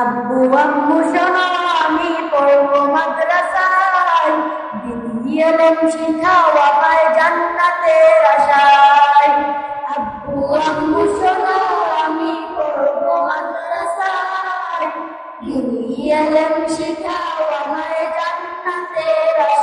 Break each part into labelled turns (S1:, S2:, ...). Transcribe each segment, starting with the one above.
S1: আব্বু আম্মু শোনো আমি পড়ব মাদ্রাসায়। দিদি এলেন শিখাও আমায় জান্নাতের আশায়। আব্বু আম্মু শোনো আমি পড়ব মাদ্রাসায়। দিদি এলেন শিখাও আমায় জান্নাতের আশায়।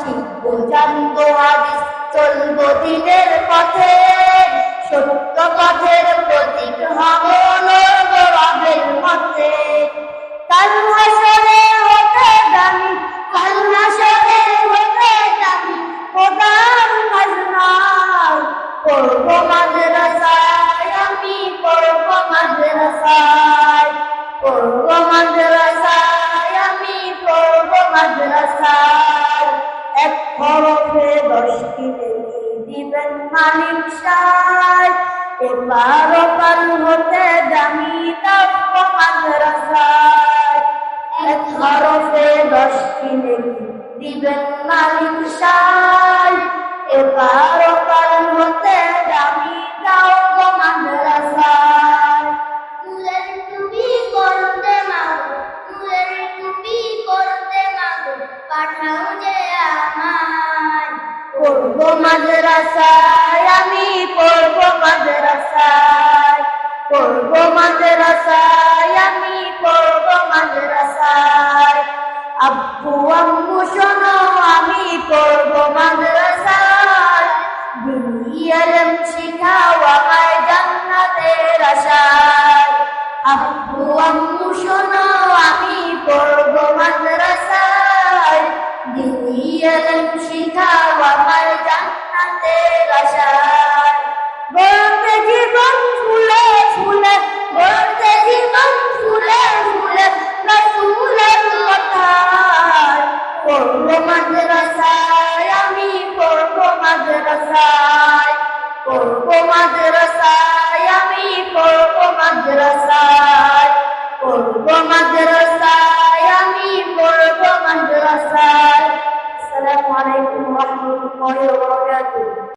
S1: শিখব জানব হাদিস চলবো দিনের পথে। নেকি দিবেন মালিক সাই। এবার কাল হতে দামি তব্য মাদ্রাসায়। পড়ব মাদ্রাসায়, আমি পড়ব মাদ্রাসায়। পড়ব মাদ্রাসায়, আমি পড়ব মাদ্রাসায়। আব্বু, আম্মু, শোনো, আমি পড়ব মাদ্রাসায়। দুনিয়ালম শিখাও আমায় জান্নাতের আশায়। আব্বু, আম্মু, শোনো, আমি পড়ব মাদ্রাসায়। দিনিয়ালম শিখাও মাদ্রাসায়, আমি পড়ব মাদ্রাসায়। পড়ব মাদ্রাসায়, আমি পড়ব মাদ্রাসায়। পড়ব মাদ্রাসায়, আমি পড়ব মাদ্রাসায়। আসসালামু আলাইকুম ওয়া রাহমাতুল্লাহি ওয়া বারাকাতুহু।